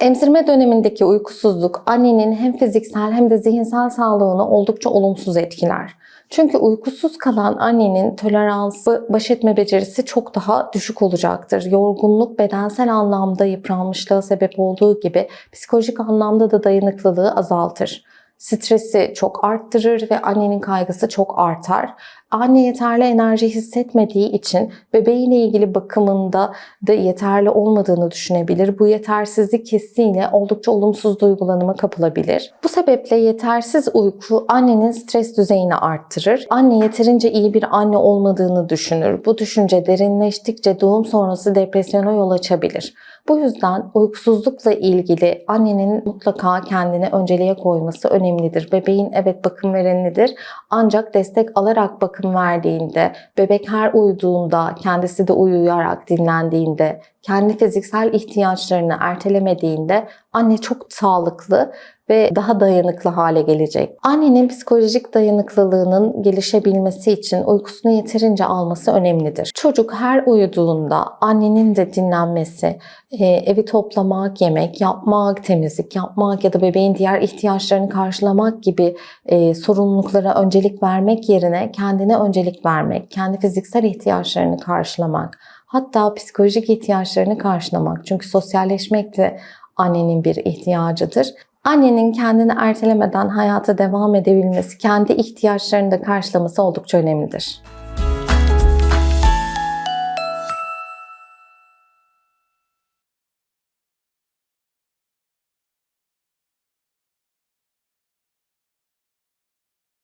Emzirme dönemindeki uykusuzluk annenin hem fiziksel hem de zihinsel sağlığını oldukça olumsuz etkiler. Çünkü uykusuz kalan annenin toleransı, baş etme becerisi çok daha düşük olacaktır. Yorgunluk bedensel anlamda yıpranmışlığa sebep olduğu gibi psikolojik anlamda da dayanıklılığı azaltır. Stresi çok arttırır ve annenin kaygısı çok artar. Anne yeterli enerji hissetmediği için bebeğiyle ilgili bakımında da yeterli olmadığını düşünebilir. Bu yetersizlik hissiyle oldukça olumsuz duygulanıma kapılabilir. Bu sebeple yetersiz uyku annenin stres düzeyini arttırır. Anne yeterince iyi bir anne olmadığını düşünür. Bu düşünce derinleştikçe doğum sonrası depresyona yol açabilir. Bu yüzden uykusuzlukla ilgili annenin mutlaka kendine önceliğe koyması önemlidir. Bebeğin evet bakım verenidir ancak destek alarak bakım verdiğinde, bebek her uyuduğunda, kendisi de uyuyarak dinlendiğinde, kendi fiziksel ihtiyaçlarını ertelemediğinde anne çok sağlıklı ve daha dayanıklı hale gelecek. Annenin psikolojik dayanıklılığının gelişebilmesi için uykusunu yeterince alması önemlidir. Çocuk her uyuduğunda annenin de dinlenmesi, e, evi toplamak, yemek yapmak, temizlik yapmak ya da bebeğin diğer ihtiyaçlarını karşılamak gibi e, sorumluluklara öncelik vermek yerine kendine öncelik vermek, kendi fiziksel ihtiyaçlarını karşılamak, hatta psikolojik ihtiyaçlarını karşılamak. Çünkü sosyalleşmek de annenin bir ihtiyacıdır. Annenin kendini ertelemeden hayata devam edebilmesi, kendi ihtiyaçlarını da karşılaması oldukça önemlidir.